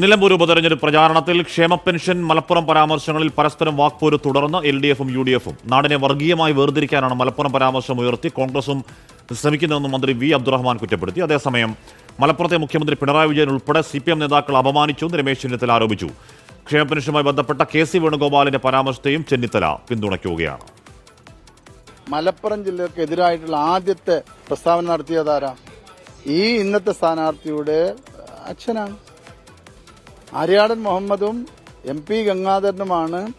നിലമ്പൂർ ഉപതെരഞ്ഞെടുപ്പ് പ്രചാരണത്തിൽ ക്ഷേമ പെൻഷൻ മലപ്പുറം പരാമർശങ്ങളിൽ പരസ്പരം വാക്പോര് തുടർന്ന് എൽ ഡി എഫും യു ഡി എഫും. നാടിനെ വർഗീയമായി വേർതിരിക്കാനാണ് മലപ്പുറം പരാമർശം ഉയർത്തി കോൺഗ്രസും ശ്രമിക്കുന്നതെന്ന് മന്ത്രി വി അബ്ദുറഹ്മാൻ കുറ്റപ്പെടുത്തി. അതേസമയം മലപ്പുറത്തെ മുഖ്യമന്ത്രി പിണറായി വിജയൻ ഉൾപ്പെടെ സി പി എം നേതാക്കൾ അപമാനിച്ചുവെന്ന് രമേശ് ചെന്നിത്തല ആരോപിച്ചു. ക്ഷേമ പെൻഷനുമായി ബന്ധപ്പെട്ട കെ സി വേണുഗോപാലിന്റെ പരാമർശത്തെയും ചെന്നിത്തല പിന്തുണയ്ക്കുകയാണ്. മലപ്പുറം ജില്ലക്കെതിരായിട്ടുള്ള ആദ്യത്തെ പ്രസ്താവന നടത്തിയതാരാ ഈ ഇന്നത്തെ സ്ഥാനാർത്ഥിയുടെ അച്ഛനാണ്. ആര്യാടൻ മുഹമ്മദും എം പി ഗംഗാധരനുമാണ്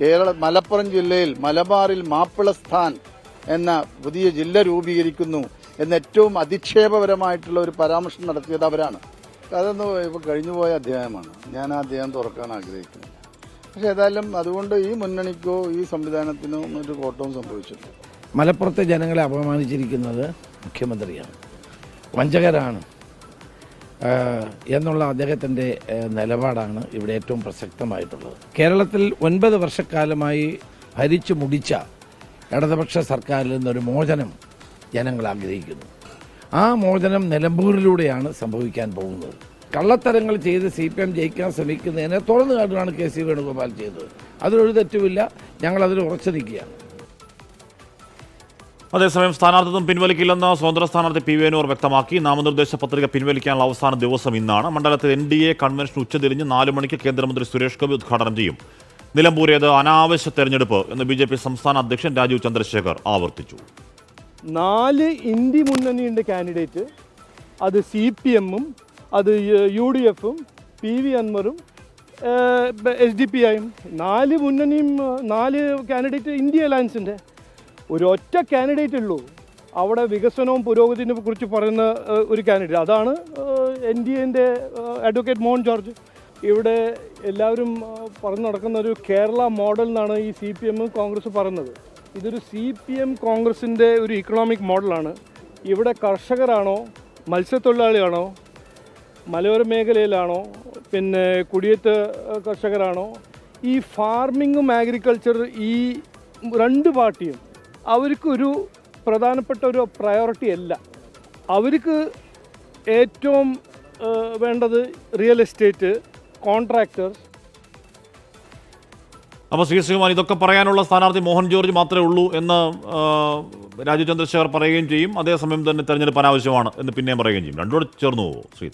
കേരള മലപ്പുറം ജില്ലയിൽ മലബാറിൽ മാപ്പിളസ്ഥാൻ എന്ന പുതിയ ജില്ല രൂപീകരിക്കുന്നു എന്ന ഏറ്റവും അധിക്ഷേപപരമായിട്ടുള്ള ഒരു പരാമർശം നടത്തിയത് അവരാണ്. അതൊന്ന് ഇപ്പൊ കഴിഞ്ഞുപോയ അധ്യായമാണ്. ഞാൻ ആ അധ്യായം തുറക്കാൻ ആഗ്രഹിക്കുന്നു. പക്ഷെ ഏതായാലും അതുകൊണ്ട് ഈ മുന്നണിക്കോ ഈ സംവിധാനത്തിനോ ഒരു കോട്ടവും സംഭവിച്ചിട്ടില്ല. മലപ്പുറത്തെ ജനങ്ങളെ അപമാനിച്ചിരിക്കുന്നത് മുഖ്യമന്ത്രിയാണ്. വഞ്ചകരാണ്. എന്നുള്ള അദ്ദേഹത്തിന്റെ നിലപാടാണ് ഇവിടെ ഏറ്റവും പ്രസക്തമായിട്ടുള്ളത്. കേരളത്തിൽ ഒൻപത് വർഷക്കാലമായി ഭരിച്ചു മുടിച്ച ഇടതുപക്ഷ സർക്കാരിൽ നിന്നൊരു മോചനം ജനങ്ങൾ ആഗ്രഹിക്കുന്നു. ആ മോചനം നിലമ്പൂരിലൂടെയാണ് സംഭവിക്കാൻ പോകുന്നത്. കള്ളത്തരങ്ങൾ ചെയ്ത് സി പി എം ജയിക്കാൻ ശ്രമിക്കുന്നതിനെ തുറന്നു കാട്ടുകയാണ് കെ സി വേണുഗോപാൽ ചെയ്തത്. അതിലൊരു തെറ്റുമില്ല. ഞങ്ങളതിൽ ഉറച്ചു നിൽക്കുകയാണ്. അതേസമയം സ്ഥാനാർത്ഥിത്വം പിൻവലിക്കില്ലെന്ന് സ്വതന്ത്ര സ്ഥാനാർത്ഥി പി വേനൂർ വ്യക്തമാക്കി. നാമനിർദ്ദേശ പത്രിക പിൻവലിക്കാനുള്ള അവസാന ദിവസം ഇന്നാണ്. മണ്ഡലത്തിൽ എൻ ഡി എ കൺവെൻഷൻ ഉച്ചതിരിഞ്ഞ് നാല് മണിക്ക് കേന്ദ്രമന്ത്രി സുരേഷ് ഗോപി ഉദ്ഘാടനം ചെയ്യും. നിലമ്പൂരേത് അനാവശ്യ തെരഞ്ഞെടുപ്പ് എന്ന് ബി ജെ പി സംസ്ഥാന അധ്യക്ഷൻ രാജീവ് ചന്ദ്രശേഖർ ആവർത്തിച്ചു. നാല് ഇന്ത്യ മുന്നണിയുടെ കാൻഡിഡേറ്റ്. അത് സി പി എമ്മും അത് യു ഡി എഫും പി വി അൻവറും എസ് ഡി പി ആയും നാല് മുന്നണിയും നാല് കാൻഡിഡേറ്റ് ഇന്ത്യ അലയൻസിന്റെ ഒരൊറ്റ കാൻഡിഡേറ്റ് ഉള്ളൂ. അവിടെ വികസനവും പുരോഗതിനെ കുറിച്ച് പറയുന്ന ഒരു കാൻഡിഡേറ്റ് അതാണ് എൻ ഡി എന്റെ അഡ്വക്കേറ്റ് മോഹൻ ജോർജ്. ഇവിടെ എല്ലാവരും പറഞ്ഞു നടക്കുന്ന ഒരു കേരള മോഡൽ എന്നാണ് ഈ സി പി എമ്മും കോൺഗ്രസ് പറയുന്നത്. ഇതൊരു സി പി എം കോൺഗ്രസിന്റെ ഒരു ഇക്കണോമിക് മോഡലാണ് ഇവിടെ കർഷകരാണോ മത്സ്യത്തൊഴിലാളിയാണോ മലയോര മേഖലയിലാണോ പിന്നെ കുടിയേറ്റ കർഷകരാണോ ഈ ഫാർമിങ്ങും അഗ്രികൾച്ചർ ഈ രണ്ട് പാർട്ടിയും അവർക്കൊരു പ്രധാനപ്പെട്ട ഒരു പ്രയോറിറ്റി അല്ല. അവർക്ക് ഏറ്റവും വേണ്ടത് റിയൽ എസ്റ്റേറ്റ് കോൺട്രാക്ടർ അപ്പോൾ ശ്രീ ശ്രീകുമാർ ഇതൊക്കെ പറയാനുള്ള സ്ഥാനാർത്ഥി മോഹൻ ജോർജ് മാത്രമേ ഉള്ളൂ എന്ന് രാജു ചന്ദ്രശേഖർ പറയുകയും ചെയ്യും. അതേസമയം തന്നെ തെരഞ്ഞെടുപ്പ് അനാവശ്യമാണ് എന്ന് പിന്നെയും പറയുകയും ചെയ്യും. രണ്ടോട് ചേർന്നു പോവോ ശ്രീ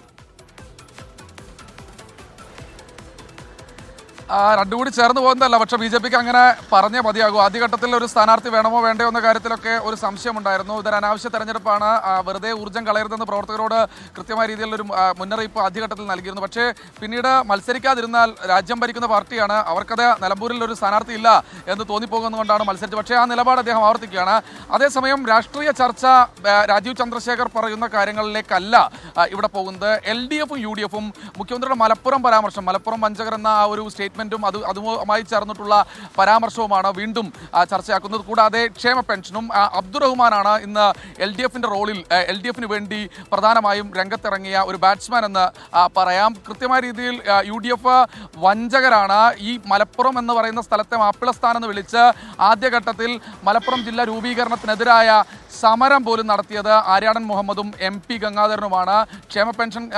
രണ്ടും കൂടി ചേർന്ന് പോകുന്നതല്ല. പക്ഷെ ബി ജെ പിക്ക് അങ്ങനെ പറഞ്ഞേ മതിയാകൂ. ആദ്യഘട്ടത്തിൽ ഒരു സ്ഥാനാർത്ഥി വേണമോ വേണ്ടയോ എന്ന കാര്യത്തിലൊക്കെ ഒരു സംശയമുണ്ടായിരുന്നു. ഇതൊരു അനാവശ്യ തെരഞ്ഞെടുപ്പാണ്. വെറുതെ ഊർജം കളയരുതെന്ന് പ്രവർത്തകരോട് കൃത്യമായ രീതിയിലൊരു ഒരു മുന്നറിയിപ്പ് ആദ്യഘട്ടത്തിൽ നൽകിയിരുന്നു. പക്ഷേ പിന്നീട് മത്സരിക്കാതിരുന്നാൽ രാജ്യം ഭരിക്കുന്ന പാർട്ടിയാണ്. അവർക്കത് നിലമ്പൂരിൽ ഒരു സ്ഥാനാർത്ഥി ഇല്ല എന്ന് തോന്നിപ്പോകുന്നതുകൊണ്ടാണ് മത്സരിച്ചത്. പക്ഷേ ആ നിലപാട് അദ്ദേഹം ആവർത്തിക്കുകയാണ്. അതേസമയം രാഷ്ട്രീയ ചർച്ച രാജീവ് ചന്ദ്രശേഖർ പറയുന്ന കാര്യങ്ങളിലേക്കല്ല ഇവിടെ പോകുന്നത്. എൽ ഡി എഫും യു ഡി എഫും മുഖ്യമന്ത്രിയുടെ മലപ്പുറം പരാമർശം മലപ്പുറം വഞ്ചകർ എന്ന ആ ഒരു സ്റ്റേറ്റ്മെന്റും അത് അതുമായി ചേർന്നിട്ടുള്ള പരാമർശവുമാണ് വീണ്ടും ചർച്ചയാക്കുന്നത്. കൂടാതെ ക്ഷേമ പെൻഷനും അബ്ദുറഹ്മാനാണ് ഇന്ന് എൽ ഡി എഫിന്റെ റോളിൽ എൽ ഡി എഫിന് വേണ്ടി പ്രധാനമായും രംഗത്തിറങ്ങിയ ഒരു ബാറ്റ്സ്മാൻ എന്ന് പറയാം. കൃത്യമായ രീതിയിൽ യു ഡി എഫ് വഞ്ചകരാണ്. ഈ മലപ്പുറം എന്ന് പറയുന്ന സ്ഥലത്തെ മാപ്പിളസ്ഥാൻ എന്ന് വിളിച്ച് ആദ്യഘട്ടത്തിൽ മലപ്പുറം ജില്ലാ രൂപീകരണത്തിനെതിരായ സമരം പോലും നടത്തിയത് ആര്യാടൻ മുഹമ്മദും എം പി ഗംഗാധരനുമാണ്. ക്ഷേമ പെൻഷൻ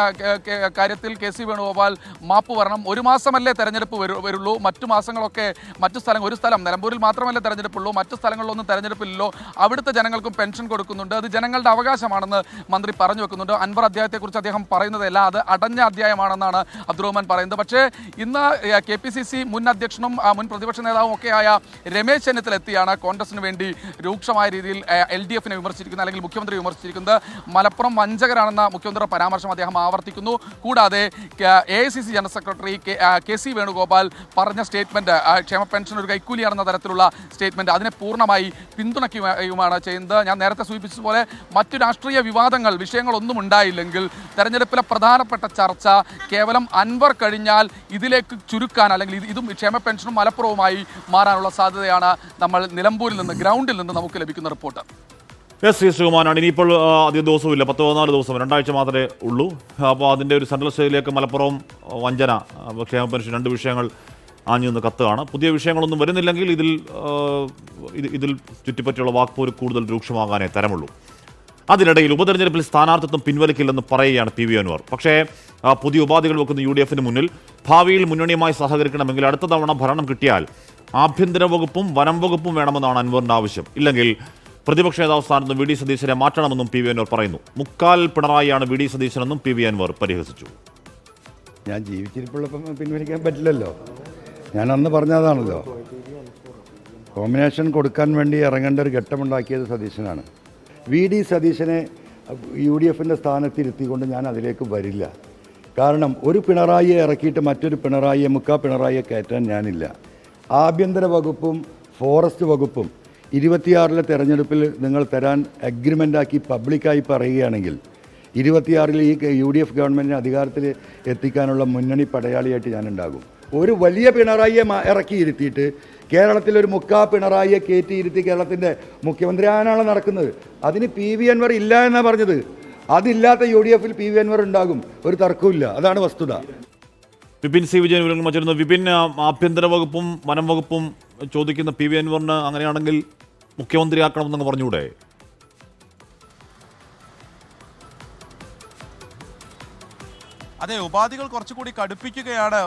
കാര്യത്തിൽ കെ സി വേണുഗോപാൽ മാപ്പ് വരണം. ഒരു മാസമല്ലേ തെരഞ്ഞെടുപ്പ് വരു- വരുള്ളൂ. മറ്റു മാസങ്ങളൊക്കെ മറ്റു സ്ഥലം ഒരു സ്ഥലം നിലമ്പൂരിൽ മാത്രമല്ലേ തെരഞ്ഞെടുപ്പുള്ളൂ. മറ്റു സ്ഥലങ്ങളിലൊന്നും തെരഞ്ഞെടുപ്പില്ലല്ലോ. അവിടുത്തെ ജനങ്ങൾക്കും പെൻഷൻ കൊടുക്കുന്നുണ്ട്. അത് ജനങ്ങളുടെ അവകാശമാണെന്ന് മന്ത്രി പറഞ്ഞു വെക്കുന്നുണ്ട്. അൻവർ അധ്യായത്തെക്കുറിച്ച് അദ്ദേഹം പറയുന്നതല്ല അത് അടഞ്ഞ അധ്യായമാണെന്നാണ് അബ്ദുറഹ്മാൻ പറയുന്നത്. പക്ഷേ ഇന്ന് കെ പി സി സി മുൻ അധ്യക്ഷനും മുൻ പ്രതിപക്ഷ നേതാവും ഒക്കെയായ രമേശ് ചെന്നിത്തല എത്തിയാണ്. കോൺഗ്രസിന് വേണ്ടി രൂക്ഷമായ രീതിയിൽ എൽ ഡി എഫിനെ വിമർശിച്ചിരിക്കുന്നത് അല്ലെങ്കിൽ മുഖ്യമന്ത്രി വിമർശിച്ചിരിക്കുന്നത്. മലപ്പുറം വഞ്ചകരാണെന്ന മുഖ്യമന്ത്രിയുടെ പരാമർശം അദ്ദേഹം ആവർത്തിക്കുന്നു. കൂടാതെ A I C C general secretary K- C Venugopal പറഞ്ഞ സ്റ്റേറ്റ്മെന്റ് ക്ഷേമ പെൻഷൻ ഒരു കൈക്കൂലിയാണെന്ന തരത്തിലുള്ള സ്റ്റേറ്റ്മെന്റ് അതിനെ പൂർണമായി പിന്തുണയ്ക്കുകയുമാണ് ചെയ്യുന്നത്. ഞാൻ നേരത്തെ സൂചിപ്പിച്ചതുപോലെ മറ്റു രാഷ്ട്രീയ വിവാദങ്ങൾ വിഷയങ്ങളൊന്നും ഉണ്ടായില്ലെങ്കിൽ തെരഞ്ഞെടുപ്പിലെ പ്രധാനപ്പെട്ട ചർച്ച കേവലം അൻവർ കഴിഞ്ഞാൽ ഇതിലേക്ക് ചുരുക്കാൻ അല്ലെങ്കിൽ ഇതും ക്ഷേമ പെൻഷനും മലപ്പുറവുമായി മാറാനുള്ള സാധ്യതയാണ് നമ്മൾ നിലമ്പൂരിൽ നിന്ന് ഗ്രൗണ്ടിൽ നിന്ന് നമുക്ക് ലഭിക്കുന്ന റിപ്പോർട്ട്. എസ് സി ശ്രീകുമാരാണ് ഇനിയിപ്പോൾ അധികം ദിവസവും ഇല്ല പത്ത് പതിനാല് ദിവസം രണ്ടാഴ്ച മാത്രമേ ഉള്ളൂ. അപ്പോൾ അതിന്റെ ഒരു സെൻട്രൽ സ്റ്റേജിലേക്ക് മലപ്പുറം വഞ്ചന ക്ഷേമ പെൻഷൻ രണ്ട് വിഷയങ്ങൾ ആഞ്ഞു നിന്ന് കത്തുകയാണ്. പുതിയ വിഷയങ്ങളൊന്നും വരുന്നില്ലെങ്കിൽ ഇതിൽ ഇതിൽ ചുറ്റിപ്പറ്റിയുള്ള വാക്പോര് കൂടുതൽ രൂക്ഷമാകാനേ തരമുള്ളൂ. അതിനിടയിൽ ഉപതെരഞ്ഞെടുപ്പിൽ സ്ഥാനാർത്ഥിത്വം പിൻവലിക്കില്ലെന്ന് പറയുകയാണ് പി വി അൻവർ. പക്ഷേ പുതിയ ഉപാധികൾ വെക്കുന്ന യു ഡി എഫിന് മുന്നിൽ ഭാവിയിൽ മുന്നണിയുമായി സഹകരിക്കണമെങ്കിൽ അടുത്ത തവണ ഭരണം കിട്ടിയാൽ ആഭ്യന്തര വകുപ്പും വനം വകുപ്പും വേണമെന്നാണ് അൻവറിന്റെ ആവശ്യം. ഇല്ലെങ്കിൽ പ്രതിപക്ഷ നേതാവ് സ്ഥാനത്ത് വി ഡി സതീശനെ മാറ്റണമെന്നും പി വി അൻവർ പറയുന്നു. മുക്കാൽ പിണറായിയാണ് വി ഡി സതീശനെന്നും പി വി അൻവർ പരിഹസിച്ചു. ഞാൻ ജീവിച്ചിരിപ്പുള്ളപ്പം പിൻവലിക്കാൻ പറ്റില്ലല്ലോ. ഞാൻ അന്ന് പറഞ്ഞതാണല്ലോ. കോമ്പിനേഷൻ കൊടുക്കാൻ വേണ്ടി ഇറങ്ങേണ്ട ഒരു ഘട്ടമുണ്ടാക്കിയത് സതീശനാണ്. വി ഡി സതീശനെ യു ഡി എഫിന്റെ സ്ഥാനത്തിരുത്തിക്കൊണ്ട് ഞാൻ അതിലേക്ക് വരില്ല. കാരണം ഒരു പിണറായിയെ ഇറക്കിയിട്ട് മറ്റൊരു പിണറായിയെ മുക്കാ പിണറായിയെ കയറ്റാൻ ഞാനില്ല. ആഭ്യന്തര വകുപ്പും ഫോറസ്റ്റ് വകുപ്പും ഇരുപത്തിയാറിലെ തെരഞ്ഞെടുപ്പിൽ നിങ്ങൾ തരാൻ അഗ്രിമെന്റാക്കി പബ്ലിക്കായി പറയുകയാണെങ്കിൽ ഇരുപത്തിയാറിൽ ഈ യു ഡി എഫ് ഗവൺമെന്റിനെ അധികാരത്തിൽ എത്തിക്കാനുള്ള മുന്നണി പടയാളിയായിട്ട് ഞാനുണ്ടാകും. ഒരു വലിയ പിണറായിയെ ഇറക്കിയിരുത്തിയിട്ട് ഇറക്കി കേരളത്തിൽ ഒരു മുക്കാ പിണറായിയെ കയറ്റിയിരുത്തി കേരളത്തിന്റെ മുഖ്യമന്ത്രി ആകാനാണ് നടക്കുന്നത്. അതിന് പി വി അൻവർ ഇല്ല എന്നാണ് പറഞ്ഞത്. അതില്ലാത്ത യു ഡി എഫിൽ പി വി അൻവർ ഉണ്ടാകും. ഒരു തർക്കമില്ല അതാണ് വസ്തുത. വിപിൻ സി വിജയൻ വിവരങ്ങൾ മറ്റിരുന്നു. വിപിൻ ആഭ്യന്തര വകുപ്പും വനം വകുപ്പും ചോദിക്കുന്ന പി വി അൻവറിന് അങ്ങനെയാണെങ്കിൽ മുഖ്യമന്ത്രിയാക്കണമെന്നങ്ങ് പറഞ്ഞുകൂടെ? അതെ ഉപാധികൾ കുറച്ചുകൂടി കടുപ്പിക്കുകയാണ്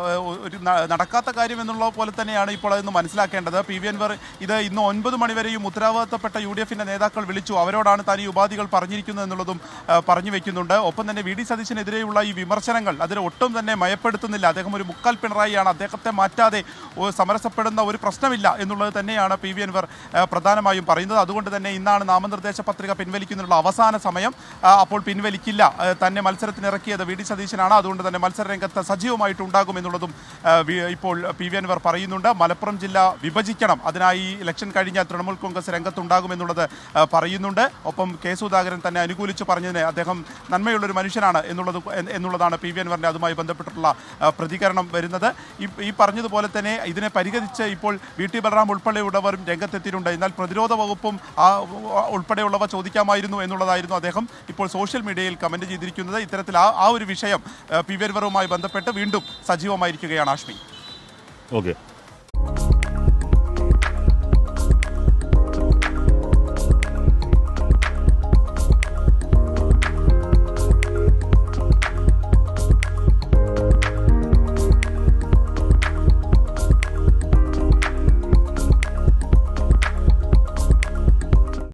ഒരു നടക്കാത്ത കാര്യം എന്നുള്ള പോലെ തന്നെയാണ് ഇപ്പോൾ അതൊന്ന് മനസ്സിലാക്കേണ്ടത്. പി വി അൻവർ ഇത് ഇന്ന് ഒൻപത് മണിവരെയും ഉത്തരവാദിത്തപ്പെട്ട യു ഡി നേതാക്കൾ വിളിച്ചു. അവരോടാണ് താൻ ഈ ഉപാധികൾ പറഞ്ഞിരിക്കുന്നത് എന്നുള്ളതും പറഞ്ഞു വെക്കുന്നുണ്ട്. ഒപ്പം തന്നെ വി ഡി സതീശനെതിരെയുള്ള ഈ വിമർശനങ്ങൾ അതിനെ ഒട്ടും തന്നെ മയപ്പെടുത്തുന്നില്ല. അദ്ദേഹം ഒരു മുക്കാൽ പിണറായിയാണ്. അദ്ദേഹത്തെ മാറ്റാതെ സമരസപ്പെടുന്ന ഒരു പ്രശ്നമില്ല എന്നുള്ളത് തന്നെയാണ് പി വി അൻവർ പ്രധാനമായും പറയുന്നത്. അതുകൊണ്ട് തന്നെ ഇന്നാണ് നാമനിർദ്ദേശ പത്രിക പിൻവലിക്കുന്നതിനുള്ള അവസാന സമയം അപ്പോൾ പിൻവലിക്കില്ല. തന്നെ മത്സരത്തിനിറക്കിയത് വി ഡി സതീശനാണ്. അതുകൊണ്ട് തന്നെ മത്സര രംഗത്ത് സജീവമായിട്ടുണ്ടാകും എന്നുള്ളതും ഇപ്പോൾ പി വി അൻവർ പറയുന്നുണ്ട്. മലപ്പുറം ജില്ല വിഭജിക്കണം. അതിനായി ഇലക്ഷൻ കഴിഞ്ഞ തൃണമൂൽ കോൺഗ്രസ് രംഗത്തുണ്ടാകുമെന്നുള്ളത് എന്നുള്ളത് പറയുന്നുണ്ട്. ഒപ്പം കെ സുധാകരൻ തന്നെ അനുകൂലിച്ച് പറഞ്ഞതിന് അദ്ദേഹം നന്മയുള്ളൊരു മനുഷ്യനാണ് എന്നുള്ളത് എന്നുള്ളതാണ് പി വി അൻവറിന്റെ അതുമായി ബന്ധപ്പെട്ടിട്ടുള്ള പ്രതികരണം വരുന്നത്. ഈ പറഞ്ഞതുപോലെ തന്നെ ഇതിനെ പരിഹരിച്ച് ഇപ്പോൾ വി ടി ബലറാം ഉൾപ്പെടെയുള്ളവരും രംഗത്തെത്തിയിട്ടുണ്ട്. എന്നാൽ പ്രതിരോധ വകുപ്പും ആ ഉൾപ്പെടെയുള്ളവ ചോദിക്കാമായിരുന്നു എന്നുള്ളതായിരുന്നു അദ്ദേഹം ഇപ്പോൾ സോഷ്യൽ മീഡിയയിൽ കമന്റ് ചെയ്തിരിക്കുന്നത്. ഇത്തരത്തിൽ ആ ആ ഒരു വിഷയം പി വി ബന്ധപ്പെട്ട് വീണ്ടും സജീവമായിരിക്കുകയാണ് ആഷ്മി. ഓക്കെ.